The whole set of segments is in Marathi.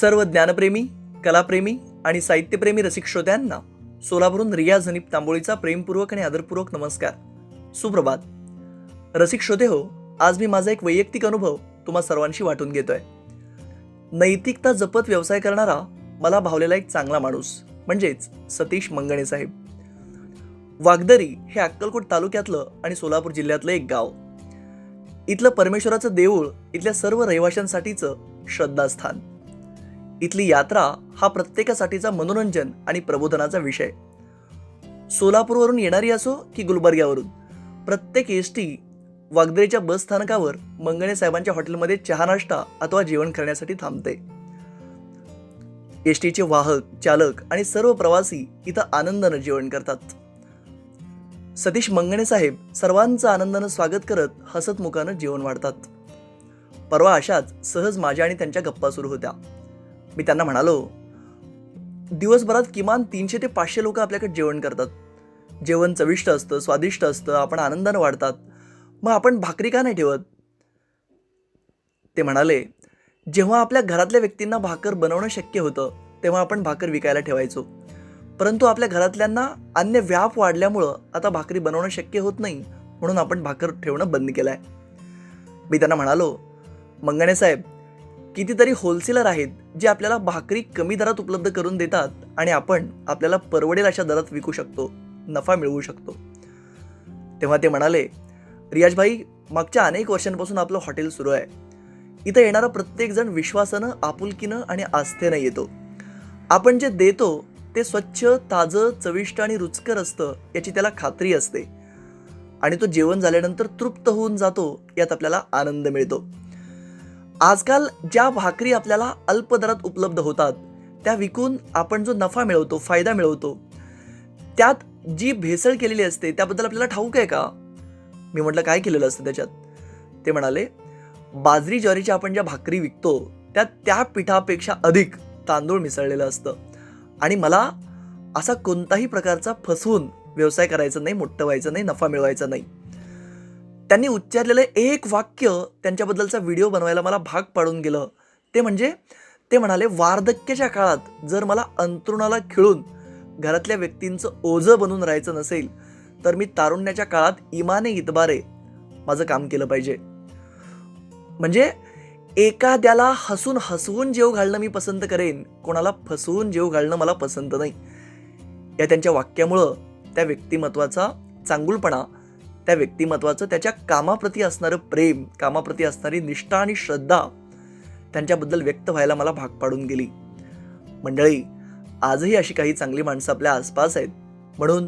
सर्व ज्ञानप्रेमी कलाप्रेमी आणि साहित्यप्रेमी रसिक श्रोत्यांना सोलापूरहून रिया झनीप तांबोळीचा प्रेमपूर्वक आणि आदरपूर्वक नमस्कार. सुप्रभात. रसिक श्रोते हो आज मी माझा एक वैयक्तिक अनुभव तुम्हा सर्वांशी वाटून घेतोय. नैतिकता जपत व्यवसाय करणारा मला भावलेला एक चांगला माणूस म्हणजेच सतीश मंगणे साहेब. वागदरी हे अक्कलकोट तालुक्यातलं आणि सोलापूर जिल्ह्यातलं एक गाव. इथलं परमेश्वराचं देऊळ इथल्या सर्व रहिवाशांसाठीचं श्रद्धास्थान. इथली यात्रा हा प्रत्येकासाठीचा मनोरंजन आणि प्रबोधनाचा विषय. सोलापूरवरून येणारी असो की गुलबर्ग्यावरून प्रत्येक एस टी वागदरीच्या बस स्थानकावर मंगणे साहेबांच्या हॉटेलमध्ये चहा नाश्ता अथवा जेवण करण्यासाठी थांबते. एस टीचे वाहक चालक आणि सर्व प्रवासी इथं आनंदानं जेवण करतात. सतीश मंगणे साहेब सर्वांचं आनंदानं स्वागत करत हसतमुखानं जेवण वाढतात. परवा अशाच सहज माझ्या आणि त्यांच्या गप्पा सुरू होत्या. मी त्यांना म्हणालो दिवसभरात किमान तीनशे ते पाचशे लोक आपल्याकडे जेवण करतात. जेवण चविष्ट असतं स्वादिष्ट असतं आपण आनंदानं वाढतात. मग आपण भाकरी का नाही ठेवत? ते म्हणाले जेव्हा आपल्या घरातल्या व्यक्तींना भाकर बनवणं शक्य होतं तेव्हा आपण भाकर विकायला ठेवायचो. परंतु आपल्या घरातल्यांना अन्य व्याप वाढल्यामुळं आता भाकरी बनवणं शक्य होत नाही म्हणून आपण भाकर ठेवणं बंद केलं आहे मी त्यांना म्हणालो मंगणे साहेब कितीतरी होलसेलर आहेत जे आपल्याला भाकरी कमी दरात उपलब्ध करून देतात आणि आपण आपल्याला परवडेल अशा दरात विकू शकतो नफा मिळवू शकतो. तेव्हा ते म्हणाले रियाज भाई मागच्या अनेक वर्षांपासून आपलं हॉटेल सुरू आहे. इथं येणारा प्रत्येकजण विश्वासानं आपुलकीनं आणि आस्थेनं येतो. आपण जे देतो ते स्वच्छ ताजं चविष्ट आणि रुचकर असतं याची त्याला खात्री असते. आणि तो जेवण झाल्यानंतर तृप्त होऊन जातो यात आपल्याला आनंद मिळतो. आजकाल ज्या भाकरी आपल्याला अल्प दरात उपलब्ध होतात त्या विकून आपण जो नफा मिळवतो फायदा मिळवतो त्यात जी भेसळ केलेली असते त्याबद्दल आपल्याला ठाऊक आहे का? मी म्हटलं काय केलेलं असतं त्याच्यात? ते म्हणाले बाजरी ज्वारीच्या आपण ज्या भाकरी विकतो त्यात त्या पिठापेक्षा अधिक तांदूळ मिसळलेलं असतं. आणि मला असा कोणताही प्रकारचा फसवून व्यवसाय करायचा नाही मोठं व्हायचं नाही नफा मिळवायचा नाही. त्यांनी उच्चारलेलं एक वाक्य त्यांच्याबद्दलचा व्हिडिओ बनवायला मला भाग पाडून गेलं. ते म्हणजे ते म्हणाले वार्धक्याच्या काळात जर मला अंतरुणाला खिळून घरातल्या व्यक्तींचं ओझं बनून राहायचं नसेल तर मी तारुण्याच्या काळात इमाने इतबारे माझं काम केलं पाहिजे. म्हणजे एखाद्याला हसून हसवून जेव घालणं मी पसंत करेन कोणाला फसवून जेव घालणं मला पसंत नाही. या त्यांच्या वाक्यामुळं त्या व्यक्तिमत्वाचा चांगुलपणा त्या व्यक्तिमत्वाचं त्याच्या कामाप्रती असणारं प्रेम कामाप्रती असणारी निष्ठा आणि श्रद्धा त्यांच्याबद्दल व्यक्त व्हायला मला भाग पाडून गेली. मंडळी आजही अशी काही चांगली माणसं आपल्या आसपास आहेत. म्हणून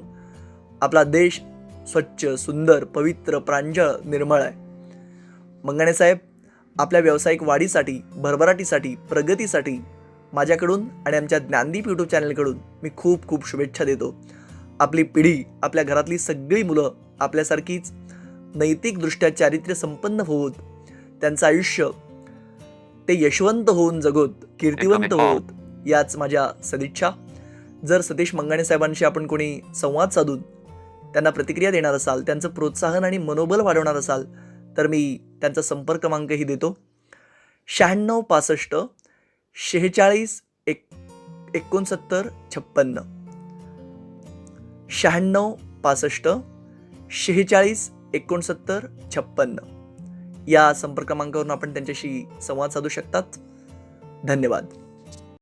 आपला देश स्वच्छ सुंदर पवित्र प्रांजळ निर्मळ आहे. मंगणे साहेब आपल्या व्यावसायिक वाढीसाठी भरभराटीसाठी प्रगतीसाठी माझ्याकडून आणि आमच्या ज्ञानदीप यूट्यूब चॅनलकडून मी खूप खूप शुभेच्छा देतो. आपली पिढी आपल्या घरातली सगळी मुलं आपल्यासारखीच नैतिकदृष्ट्या चारित्र्य संपन्न होत त्यांचं आयुष्य ते यशवंत होऊन जगोत कीर्तिवंत होत याच माझ्या सदिच्छा. जर सतीश मंगाणे साहेबांशी आपण कोणी संवाद साधून त्यांना प्रतिक्रिया देणार असाल त्यांचं प्रोत्साहन आणि मनोबल वाढवणार असाल तर मी त्यांचा संपर्क क्रमांकही देतो. शहाण्णव पासष्ट शेहेचाळीस एक एकोणसत्तर छप्पन्न. शहाण्णव पासष्ट शेहेचाळीस एकोणसत्तर छप्पन्न. या संपर्क क्रमांकावरून आपण त्यांच्याशी संवाद साधू शकतात. धन्यवाद.